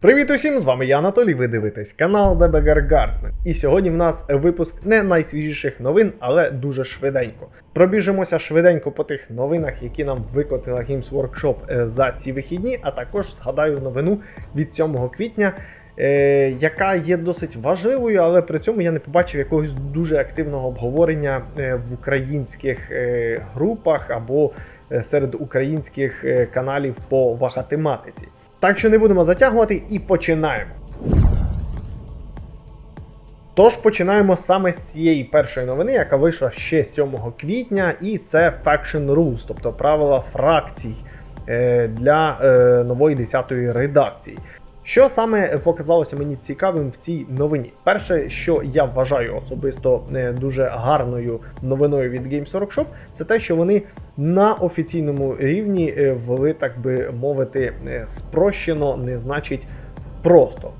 Привіт усім! З вами я Анатолій. Ви дивитесь канал DBGR Guardsman. І сьогодні в нас випуск не найсвіжіших новин, але дуже швиденько. Пробіжимося швиденько по тих новинах, які нам викотила Games Workshop е, за ці вихідні, а також згадаю новину від 7 квітня. е, Яка є досить важливою, але при цьому я не побачив якогось дуже активного обговорення е, в українських групах або серед українських каналів по вагатематиці. Так що не будемо затягувати і починаємо. Тож починаємо саме з цієї першої новини, яка вийшла ще 7 квітня, і це Faction Rules, тобто правила фракцій е, для е, нової 10-ї редакції. Що саме показалося мені цікавим в цій новині? Перше, що я вважаю особисто е, дуже гарною новиною від Games Workshop, це те, що вони на офіційному рівні е, ввели, так би мовити, е, спрощено, не значить просто.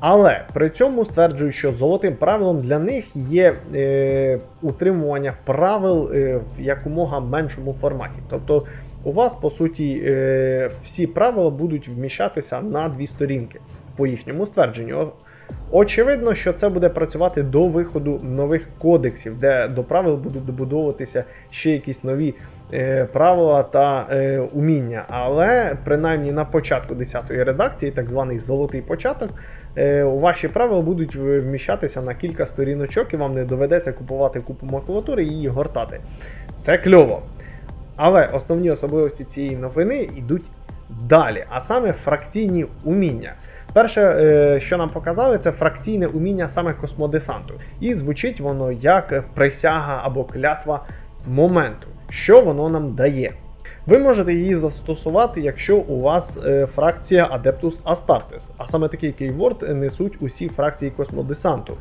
Але при цьому стверджую, що золотим правилом для них є е, утримування правил е, в якомога меншому форматі. Тобто, у вас по суті е, всі правила будуть вміщатися на дві сторінки по їхньому ствердженню. Очевидно, що це буде працювати до виходу нових кодексів, де до правил будуть добудовуватися ще якісь нові е, правила та е, уміння. Але принаймні на початку 10-ї редакції, так званий золотий початок, е, ваші правила будуть вміщатися на кілька сторіночок, і вам не доведеться купувати купу макулатури і її гортати. Це кльово. Але основні особливості цієї новини йдуть далі, а саме фракційні уміння. Перше, е, що нам показали, це фракційне уміння саме космодесанту. І звучить воно як присяга або клятва моменту. Що воно нам дає? Ви можете її застосувати, якщо у вас е, фракція Adeptus Astartes, а саме такий кейворд несуть усі фракції космодесанту.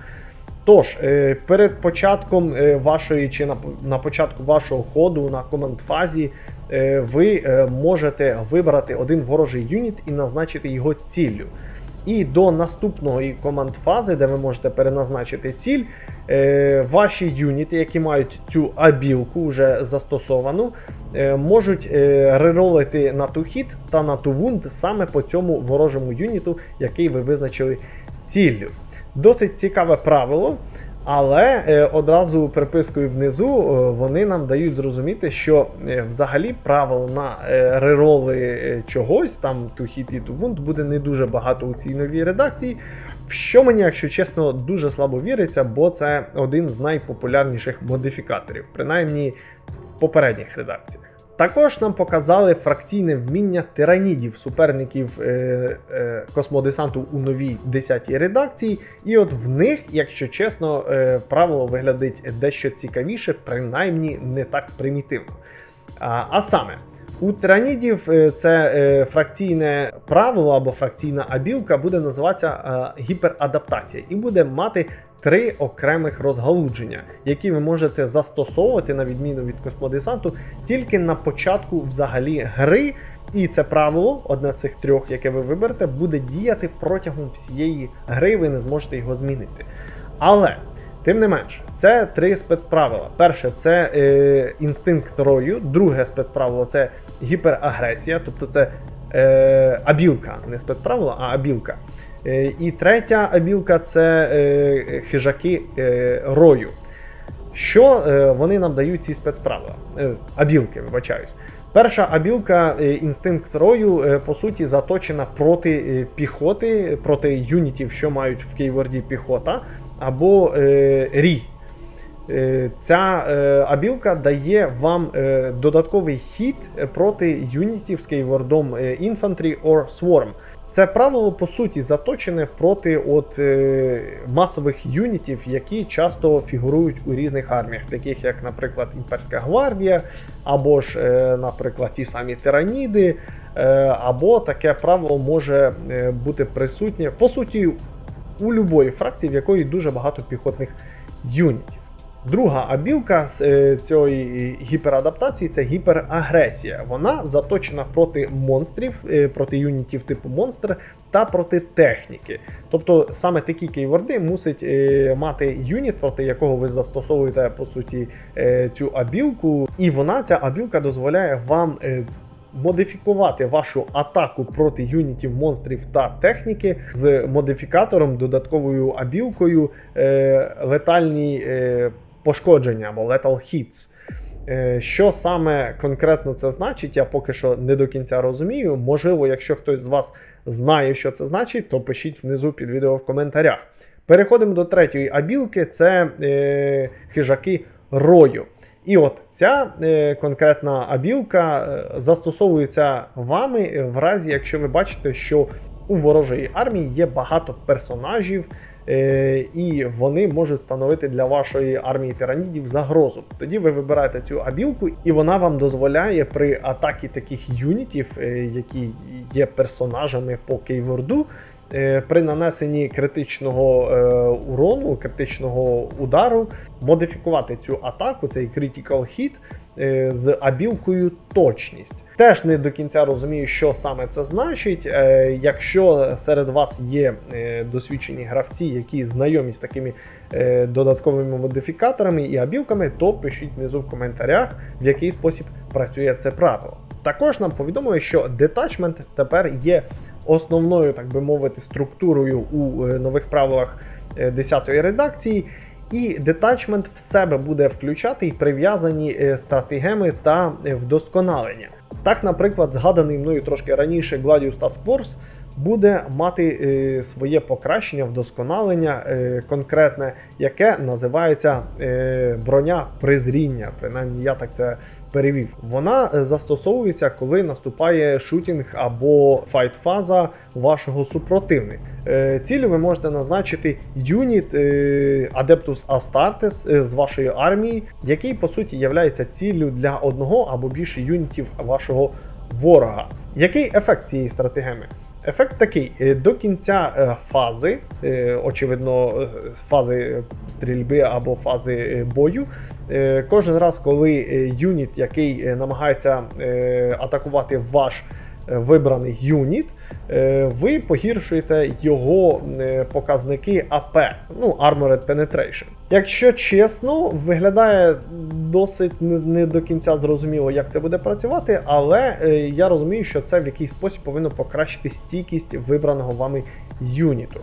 Тож, е, перед початком е, вашої чи на, початку вашого ходу на команд-фазі е, ви можете вибрати один ворожий юніт і назначити його ціллю. І до наступної команд-фази, де ви можете переназначити ціль, ваші юніти, які мають цю абілку вже застосовану, можуть реролити на ту хіт та на ту вунд саме по цьому ворожому юніту, який ви визначили ціллю. Досить цікаве правило, але е, одразу припискою внизу е, вони нам дають зрозуміти, що е, взагалі правил на рероли чогось, там ту хіт і ту вунд буде не дуже багато у цій новій редакції. В що мені, якщо чесно, дуже слабо віриться, бо це один з найпопулярніших модифікаторів, принаймні в попередніх редакціях. Також нам показали фракційне вміння тиранідів, суперників е, е, космодесанту у новій 10-й редакції. І от в них, якщо чесно, е, правило виглядить дещо цікавіше, принаймні не так примітивно. А, а саме, у тиранідів е, це е, фракційне правило або фракційна абілка буде називатися е, гіперадаптація і буде мати три окремих розгалудження, які ви можете застосовувати на відміну від космодесанту тільки на початку взагалі гри. І це правило, одне з цих трьох, яке ви виберете, буде діяти протягом всієї гри, ви не зможете його змінити. Але Тим не менш, це три спецправила. Перше це е, інстинкт рою, друге спецправило це гіперагресія, тобто це е, абілка, не спецправило, а абілка. Е, і третя абілка це е, хижаки е, рою. Що вони нам дають ці спецправила? Абілки, вибачаюсь. Перша абілка інстинкт рою, по суті, заточена проти піхоти, проти юнітів, що мають в кейворді піхота, або рі. Ця абілка дає вам додатковий хід проти юнітів з кейвордом Infantry or Swarm. Це правило по суті заточене проти от, е, масових юнітів, які часто фігурують у різних арміях, таких як, наприклад, Імперська гвардія, або ж, е, наприклад, ті самі тираніди, е, або таке правило може е, бути присутнє по суті у любої фракції, в якої дуже багато піхотних юнітів. Друга абілка з е, цієї гіперадаптації це гіперагресія. Вона заточена проти монстрів, е, проти юнітів типу монстр та проти техніки. Тобто саме такі кейворди мусить е, мати юніт, проти якого ви застосовуєте по суті цю абілку, і вона, ця абілка, дозволяє вам. модифікувати вашу атаку проти юнітів, монстрів та техніки з модифікатором, додатковою абілкою, е, летальні е, пошкодження або lethal hits. Е, Що саме конкретно це значить, я поки що не до кінця розумію. Можливо, якщо хтось з вас знає, що це значить, то пишіть внизу під відео в коментарях. Переходимо до третьої абілки: це е, хижаки рою. І от ця е, конкретна абілка е, застосовується вами в разі, якщо ви бачите, що у ворожої армії є багато персонажів, е, і вони можуть становити для вашої армії тиранідів загрозу. Тоді ви вибираєте цю абілку, і вона вам дозволяє при атакі таких юнітів, е, які є персонажами по кейворду, е, при нанесенні критичного е, урону, критичного удару, модифікувати цю атаку, цей critical hit е, з абілкою точність. Теж не до кінця розумію, що саме це значить. Е, Якщо серед вас є е, досвідчені гравці, які знайомі з такими е, додатковими модифікаторами і абілками, то пишіть внизу в коментарях, в який спосіб працює це правило. Також нам повідомили, що детачмент тепер є основною, так би мовити, структурою у е, нових правилах 10-ї редакції. І детачмент в себе буде включати і прив'язані е, стратегеми та е, вдосконалення. Так, наприклад, згаданий мною трошки раніше Gladius Task Force буде мати е, своє покращення, вдосконалення конкретне, яке називається броня призріння. Принаймні, я так це перевів. Вона е, застосовується, коли наступає шутінг або файт-фаза вашого супротивника. Е, Цілю ви можете назначити юніт е, Adeptus Astartes з вашої армії, який по суті є ціллю для одного або більше юнітів вашого ворога. Який ефект цієї стратегеми? Ефект такий: е, до кінця е, фази, е, очевидно, фази стрільби або фази бою. Кожен раз, коли юніт, який намагається атакувати ваш вибраний юніт, е, ви погіршуєте його е, показники АП, ну Armored Penetration. Якщо чесно, виглядає досить не, до кінця зрозуміло, як це буде працювати, але е, я розумію, що це в якийсь спосіб повинно покращити стійкість вибраного вами юніту.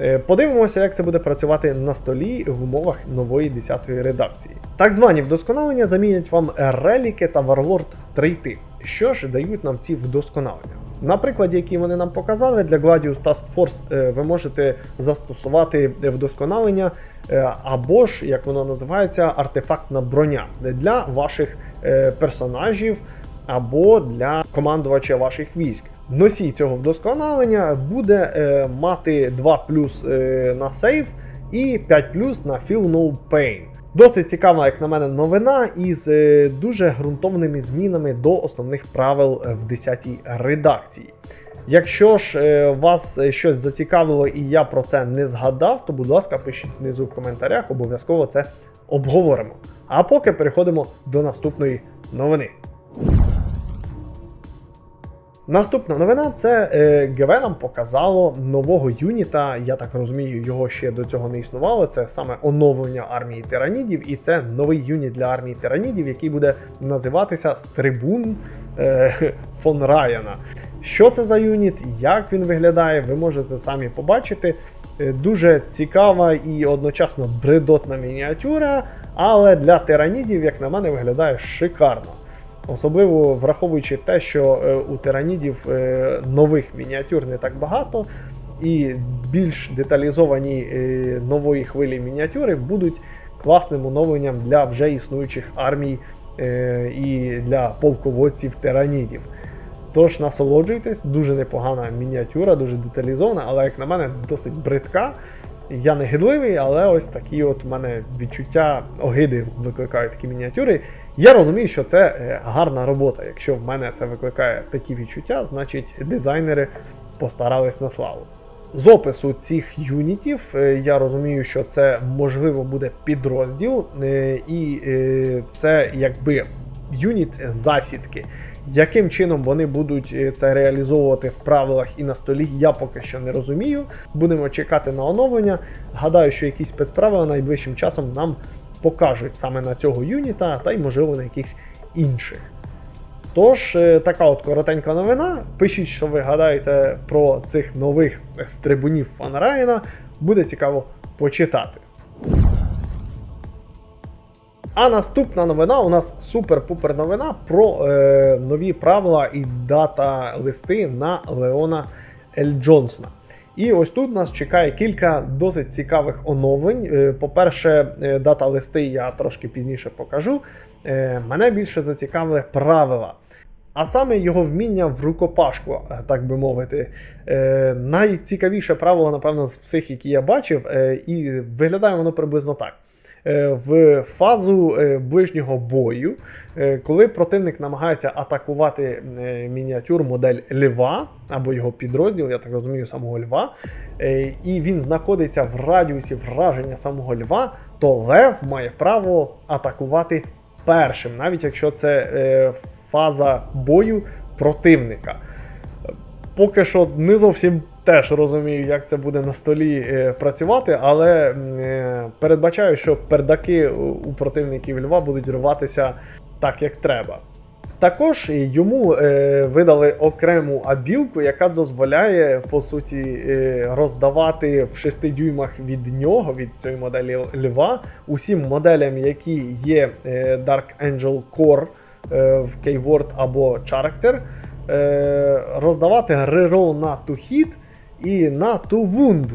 Е, Подивимося, як це буде працювати на столі в умовах нової 10-ї редакції. Так звані вдосконалення замінять вам реліки та Warlord трейти. Що ж дають нам ці вдосконалення? На прикладі, який вони нам показали, для Gladius Task Force е, ви можете застосувати вдосконалення е, або ж, як воно називається, артефактна броня для ваших е, персонажів або для командувача ваших військ. Носій цього вдосконалення буде мати 2 плюс на сейв і 5 плюс на Feel No Pain. Досить цікава, як на мене, новина із е, дуже ґрунтовними змінами до основних правил е, в 10-й редакції. Якщо ж е, вас щось зацікавило і я про це не згадав, то будь ласка, пишіть внизу в коментарях, обов'язково це обговоримо. А поки переходимо до наступної новини. Наступна новина це е, ГВ нам показало нового юніта. Я так розумію, його ще до цього не існувало. Це саме оновлення армії тиранідів, і це новий юніт для армії тиранідів, який буде називатися Стрибун е, фон Раяна. Що це за юніт, як він виглядає, ви можете самі побачити. Е, Дуже цікава і одночасно бредотна мініатюра, але для тиранідів, як на мене, виглядає шикарно. Особливо враховуючи те, що е, у тиранідів е, нових мініатюр не так багато, і більш деталізовані е, нової хвилі мініатюри будуть класним оновленням для вже існуючих армій і для полководців тиранідів. Тож насолоджуйтесь, дуже непогана мініатюра, дуже деталізована, але, як на мене, досить бридка. Я не гидливий, але ось такі от у мене відчуття огиди викликають такі мініатюри. Я розумію, що це е, гарна робота. Якщо в мене це викликає такі відчуття, значить дизайнери постарались на славу. З опису цих юнітів е, я розумію, що це можливо буде підрозділ, е, і це якби юніт засідки. Яким чином вони будуть е, це реалізовувати в правилах і на столі, я поки що не розумію. Будемо чекати на оновлення. Гадаю, що якісь спецправила найближчим часом нам покажуть саме на цього юніта, та й можливо на якихось інших. Тож, е, така от коротенька новина. Пишіть, що ви гадаєте про цих нових стрибунів Фанрайна. Буде цікаво почитати. А наступна новина у нас супер-пупер новина про е, нові правила і дата листи на Леона Ель Джонсона. І ось тут нас чекає кілька досить цікавих оновлень. Е, По-перше, е, дата листи я трошки пізніше покажу. Е, Мене більше зацікавили правила. А саме його вміння в рукопашку, так би мовити. Найцікавіше правило, напевно, з всіх, які я бачив, і виглядає воно приблизно так. Е, в фазу е, ближнього бою, е, коли противник намагається атакувати мініатюр модель льва або його підрозділ, я так розумію, самого льва, і він знаходиться в радіусі враження самого льва, то лев має право атакувати першим, навіть якщо це фаза бою противника. Поки що не зовсім теж розумію, як це буде на столі е, працювати, але е, передбачаю, що пердаки у противників льва будуть рватися так, як треба. Також йому е, видали окрему абілку, яка дозволяє по суті е, роздавати в 6 дюймах від нього, від цієї моделі льва, усім моделям, які є е, Dark Angel Core е, в Keyword або Character, е, роздавати reroll на hit і на wound.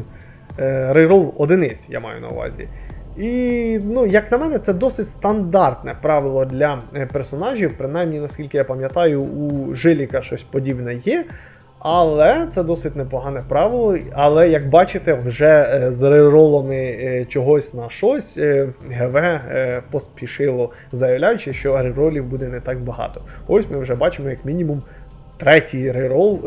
Е, одиниць, я маю на увазі. І, ну, як на мене, це досить стандартне правило для е, персонажів. Принаймні, наскільки я пам'ятаю, у Жиліка щось подібне є. Але це досить непогане правило. Але як бачите, вже е, з реролами чогось на щось ГВ поспішило, заявляючи, що реролів буде не так багато. Ось ми вже бачимо, як мінімум, третій рерол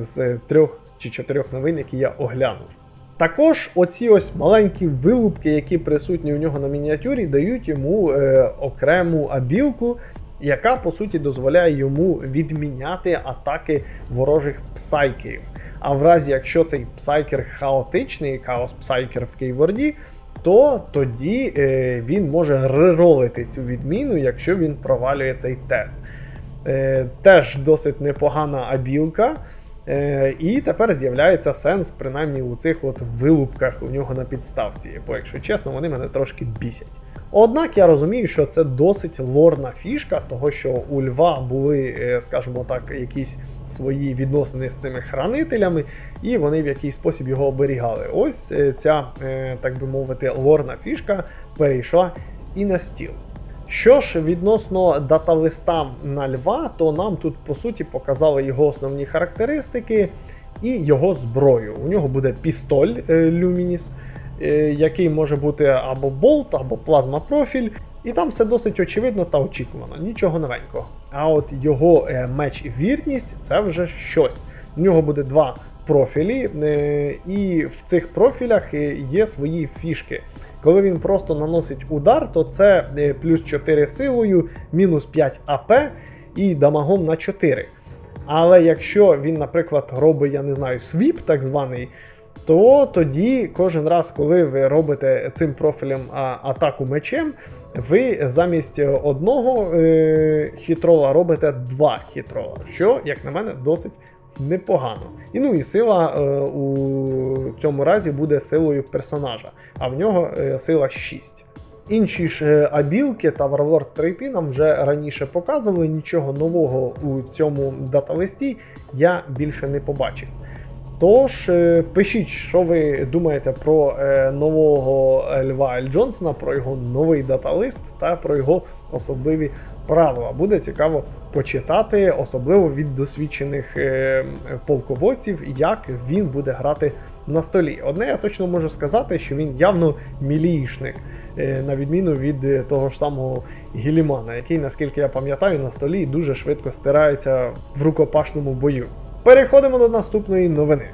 з трьох чи чотирьох новин, які я оглянув. Також оці ось маленькі вилупки, які присутні у нього на мініатюрі, дають йому е, окрему абілку, яка по суті дозволяє йому відміняти атаки ворожих псайкерів. А в разі, якщо цей псайкер хаотичний, хаос псайкер в кейворді, то тоді е, він може реролити цю відміну, якщо він провалює цей тест. Е, теж досить непогана абілка. Е, і тепер з'являється сенс, принаймні у цих от вилупках у нього на підставці, бо, якщо чесно, вони мене трошки бісять. Однак я розумію, що це досить лорна фішка, того що у Льва були, е, скажімо так, якісь свої відносини з цими хранителями, і вони в якийсь спосіб його оберігали. Ось е, ця, е, так би мовити, лорна фішка перейшла і на стіл. Що ж відносно даталиста на льва, то нам тут по суті показали його основні характеристики і його зброю. У нього буде пістоль е, Luminis, е, який може бути або болт, або плазма профіль. І там все досить очевидно та очікувано, нічого новенького. А от його е, меч вірність це вже щось. У нього буде два профілі, і в цих профілях є свої фішки. Коли він просто наносить удар, то це е, плюс 4 силою, мінус 5 АП і дамагом на 4. Але якщо він, наприклад, робить, я не знаю, свіп так званий, то тоді кожен раз, коли ви робите цим профілем атаку мечем, ви замість одного е, хітрола робите два хітрола, що, як на мене, досить непогано. І ну і сила е, у цьому разі буде силою персонажа, а в нього е, сила 6. Інші ж е, абілки та Warlord 3 нам вже раніше показували, нічого нового у цьому даталисті я більше не побачив. Тож, е, пишіть, що ви думаєте про е, нового Льва Ель Джонсона, про його новий даталист та про його особливі правила. Буде цікаво почитати, особливо від досвідчених е, полководців, як він буде грати на столі. Одне я точно можу сказати, що він явно мілійшник, е, на відміну від е, того ж самого Гілімана, який, наскільки я пам'ятаю, на столі дуже швидко стирається в рукопашному бою. Переходимо до наступної новини.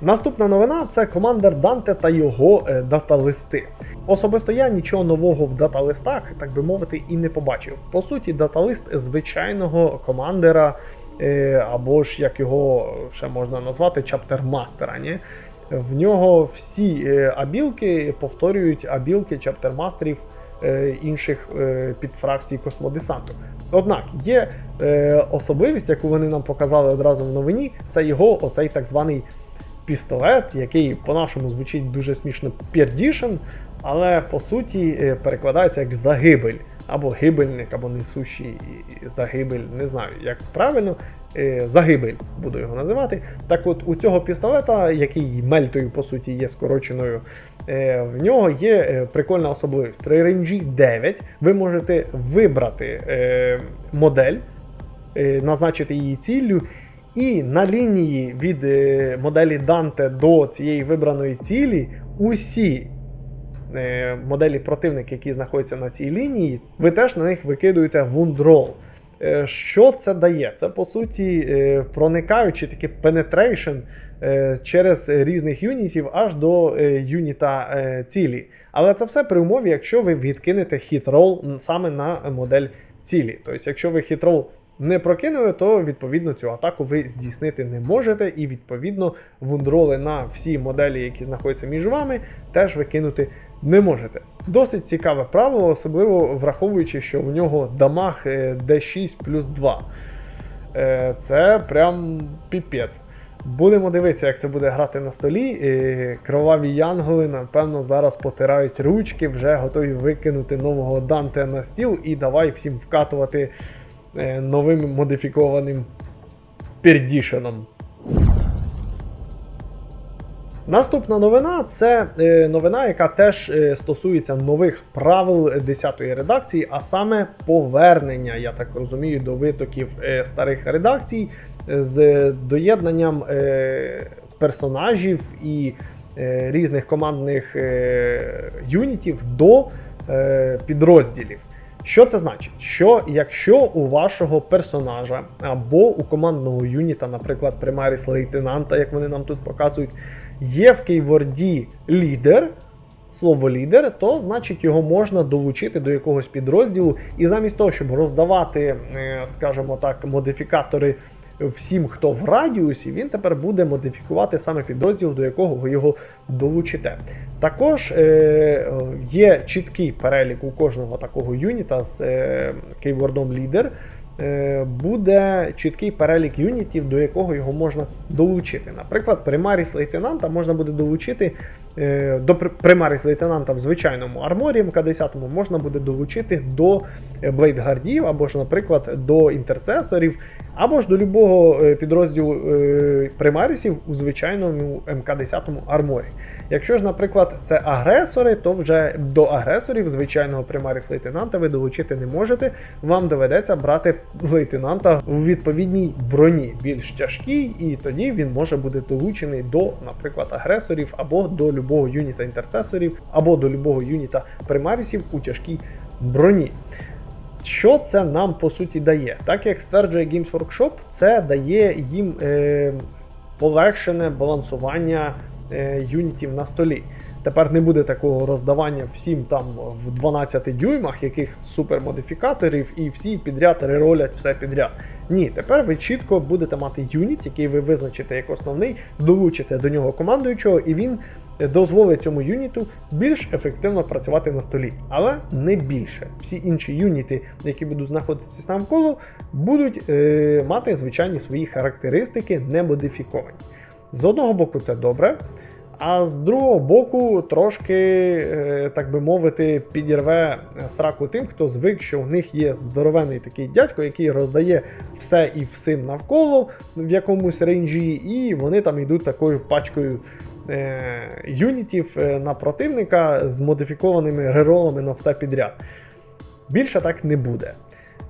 Наступна новина це командер Данте та його е, даталисти. Особисто я нічого нового в даталистах, так би мовити, і не побачив. По суті, даталист звичайного командера, е, або ж як його ще можна назвати, чаптермастера. Ні? В нього всі е, абілки повторюють абілки чаптермастерів е, інших е, підфракцій космодесанту. Однак є е, особливість, яку вони нам показали одразу в новині, це його оцей так званий пістолет, який по-нашому звучить дуже смішно Perdition, але по суті е, перекладається як загибель, або гибельник, або несущий загибель, не знаю, як правильно. е, Загибель буду його називати. Так от у цього пістолета, який мельтою по суті є скороченою, е, в нього є прикольна особливість. При рейнджі 9 ви можете вибрати модель, назначити її ціллю, і на лінії від е, моделі Dante до цієї вибраної цілі усі е, моделі противника, які знаходяться на цій лінії, ви теж на них викидуєте вундрол. Е, Що це дає? Це по суті проникаючи таке е, через різних юнітів аж до юніта цілі. Але це все при умові, якщо ви відкинете хітрол саме на модель цілі. Тобто, якщо ви хітрол не прокинули, то відповідно цю атаку ви здійснити не можете, і відповідно вундроли на всі моделі, які знаходяться між вами, теж викинути не можете. Досить цікаве правило, особливо враховуючи, що в нього дамаг е, D6 плюс 2. Е, Це прям піпець. Будемо дивитися, як це буде грати на столі. Е, Кроваві янголи, напевно, зараз потирають ручки, вже готові викинути нового Данте на стіл і давай всім вкатувати новим модифікованим пердішеном. Наступна новина це е, новина, яка теж е, стосується нових правил 10-ї редакції, а саме повернення, я так розумію, до витоків е, старих редакцій е, з доєднанням е, персонажів і е, різних командних е, юнітів до е, підрозділів. Що це значить? Що якщо у вашого персонажа або у командного юніта, наприклад, примаріс лейтенанта, як вони нам тут показують, є в кейворді лідер, слово лідер, то значить його можна долучити до якогось підрозділу, і замість того, щоб роздавати, е, скажімо так, модифікатори всім, хто в радіусі, він тепер буде модифікувати саме підрозділ, до якого ви його долучите. Також е, є чіткий перелік у кожного такого юніта з е, кейвордом лідер. Е, Буде чіткий перелік юнітів, до якого його можна долучити. Наприклад, примаріс лейтенанта можна буде долучити е, до примаріс лейтенанта в звичайному арморі МК-10 можна буде долучити до блейдгардів, або ж, наприклад, до інтерцесорів, або ж до любого е, підрозділу е, примарісів у звичайному МК-10 арморі. Якщо ж, наприклад, це агресори, то вже до агресорів звичайного примаріс лейтенанта ви долучити не можете. Вам доведеться брати лейтенанта у відповідній броні, більш тяжкій, і тоді він може бути долучений до, наприклад, агресорів або до любого юніта інтерцесорів, або до любого юніта примарісів у тяжкій броні. Що це нам по суті дає? Так як стверджує Games Workshop, це дає їм е, полегшене балансування е, юнітів на столі. Тепер не буде такого роздавання всім там в 12 дюймах яких супермодифікаторів, і всі підряд реролять все підряд. Ні, тепер ви чітко будете мати юніт, який ви визначите як основний, долучите до нього командуючого, і він дозволить цьому юніту більш ефективно працювати на столі, але не більше. Всі інші юніти, які будуть знаходитися навколо, будуть е, мати звичайні свої характеристики, не модифіковані. З одного боку, це добре. А з другого боку, трошки, е, так би мовити, підірве сраку тим, хто звик, що у них є здоровений такий дядько, який роздає все і всім навколо в якомусь рейнджі, і вони там йдуть такою пачкою е, юнітів е, на противника з модифікованими реролами на все підряд. Більше так не буде.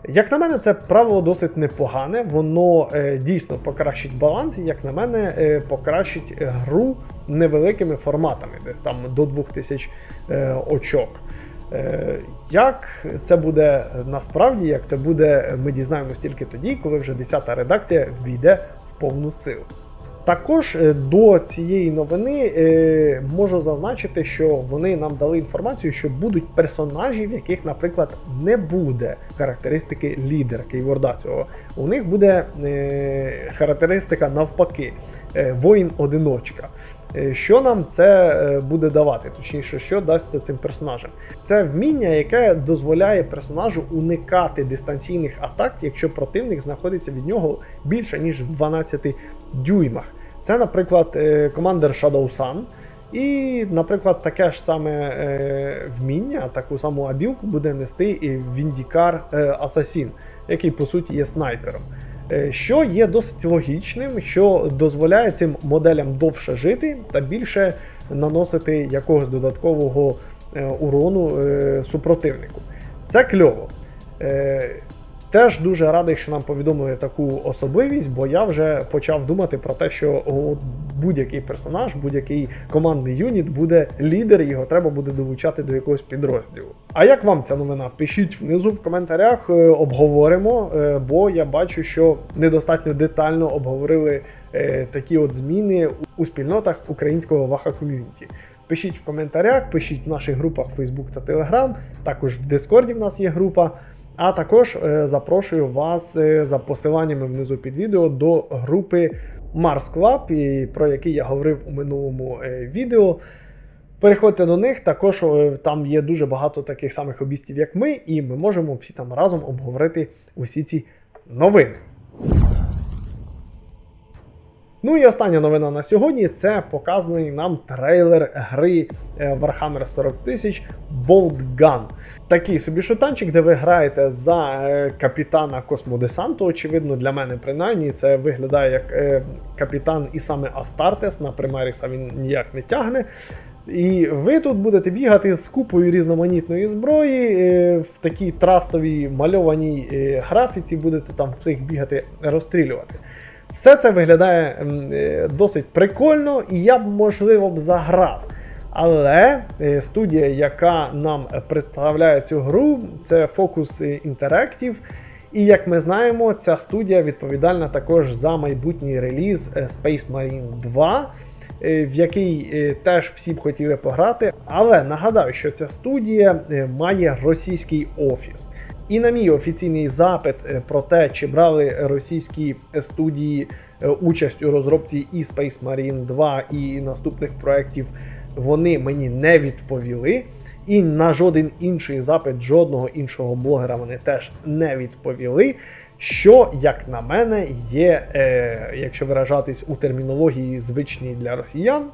Як на мене, це правило досить непогане, воно е, дійсно покращить баланс, і, як на мене, е, покращить гру невеликими форматами, десь там до 2000 е, очок. Е, як це буде насправді, як це буде, ми дізнаємось тільки тоді, коли вже 10-та редакція війде в повну силу. Також е, до цієї новини е, можу зазначити, що вони нам дали інформацію, що будуть персонажі, в яких, наприклад, не буде характеристики лідера кейворда цього. У них буде е, характеристика навпаки, воїн-одиночка. Що нам це буде давати? Точніше, що дасть це цим персонажам? Це вміння, яке дозволяє персонажу уникати дистанційних атак, якщо противник знаходиться від нього більше ніж в 12 дюймах. Це, наприклад, е, командир Shadow Sun. І, наприклад, таке ж саме е, вміння, таку саму абілку буде нести і Віндікар е, Асасін, який по суті є снайпером. Що є досить логічним, що дозволяє цим моделям довше жити та більше наносити якогось додаткового урону супротивнику. Це кльово. Теж дуже радий, що нам повідомили таку особливість, бо я вже почав думати про те, що о, будь-який персонаж, будь-який командний юніт буде лідер, його треба буде долучати до якогось підрозділу. А як вам ця новина? Пишіть внизу в коментарях, е, обговоримо, е, бо я бачу, що недостатньо детально обговорили е, такі от зміни у спільнотах українського ваха ком'юніті. Пишіть в коментарях, пишіть в наших групах Facebook та Telegram, також в Discord в нас є група. А також е, запрошую вас е, за посиланнями внизу під відео до групи Mars Club, про який я говорив у минулому е, відео. Переходьте до них, також там є дуже багато таких самих обістів, як ми, і ми можемо всі там разом обговорити усі ці новини. Ну і остання новина на сьогодні це показаний нам трейлер гри е, Warhammer 40 тисяч Bolt Gun. Такий собі шутанчик, де ви граєте за е, капітана космодесанту. Очевидно, для мене принаймні це виглядає як е, капітан і саме Астартес. На Примаріса він ніяк не тягне. І ви тут будете бігати з купою різноманітної зброї в такій трастовій мальованій графіці, будете там всіх бігати, розстрілювати. Все це виглядає е, досить прикольно, і я б, можливо, б заграв. Але е, студія, яка нам представляє цю гру, це Focus Interactive. І як ми знаємо, ця студія відповідальна також за майбутній реліз е, Space Marine 2, е, в який теж всі б хотіли пограти. Але нагадаю, що ця студія має російський офіс. І на мій офіційний запит е, про те, чи брали російські студії е, участь у розробці і Space Marine 2 і наступних проєктів, вони мені не відповіли. І на жоден інший запит жодного іншого блогера вони теж не відповіли. Що, як на мене, є, е, якщо виражатись у термінології звичній для росіян,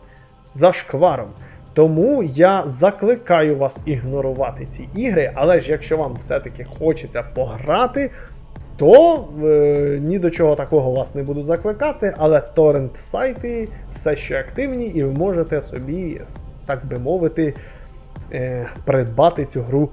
зашкваром. Тому я закликаю вас ігнорувати ці ігри, але ж якщо вам все-таки хочеться пограти, то е, ні до чого такого вас не буду закликати, але торрент сайти все ще активні, і ви можете собі, так би мовити, е, придбати цю гру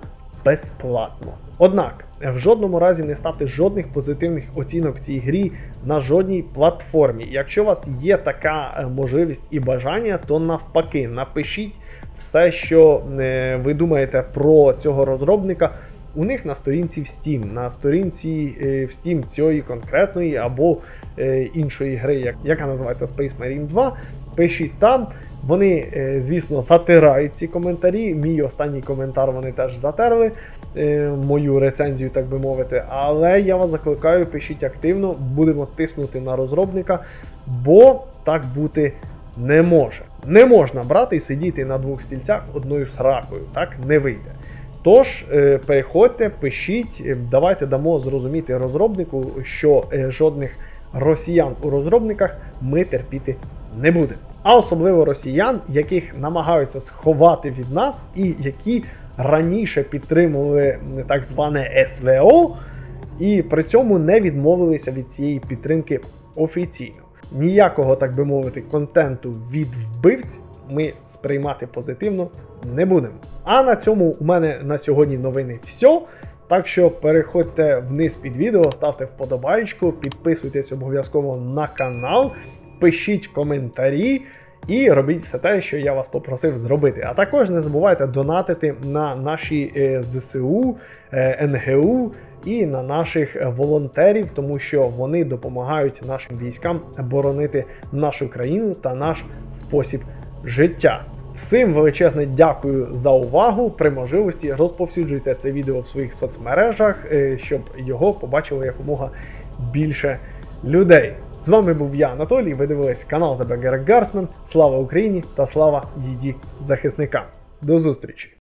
безплатно. Однак в жодному разі не ставте жодних позитивних оцінок цій грі на жодній платформі. Якщо у вас є така е, можливість і бажання, то навпаки напишіть все, що е, ви думаєте про цього розробника. У них на сторінці в Steam, на сторінці е, в Steam цієї конкретної або іншої гри, яка називається Space Marine 2. Пишіть там. Вони, е, звісно, затирають ці коментарі. Мій останній коментар вони теж затерли, е, мою рецензію, так би мовити. Але я вас закликаю, пишіть активно, будемо тиснути на розробника, бо так бути не може. Не можна брати і сидіти на двох стільцях одною сракою. Так не вийде. Тож, е, переходьте, пишіть, давайте дамо зрозуміти розробнику, що жодних росіян у розробниках ми терпіти не будемо. А особливо росіян, яких намагаються сховати від нас, і які раніше підтримували так зване СВО, і при цьому не відмовилися від цієї підтримки офіційно. Ніякого, так би мовити, контенту від вбивць ми сприймати позитивно не будемо. А на цьому у мене на сьогодні новини все. Так що переходьте вниз під відео, ставте вподобайку, підписуйтесь обов'язково на канал, пишіть коментарі і робіть все те, що я вас попросив зробити. А також не забувайте донатити на наші е, ЗСУ, е, НГУ і на наших волонтерів, тому що вони допомагають нашим військам боронити нашу країну та наш спосіб життя. Всім величезне дякую за увагу. При можливості розповсюджуйте це відео в своїх соцмережах, е, щоб його побачило якомога більше людей. З вами був я, Анатолій. Ви дивились канал The Burger Слава Україні та слава її захисникам. До зустрічі!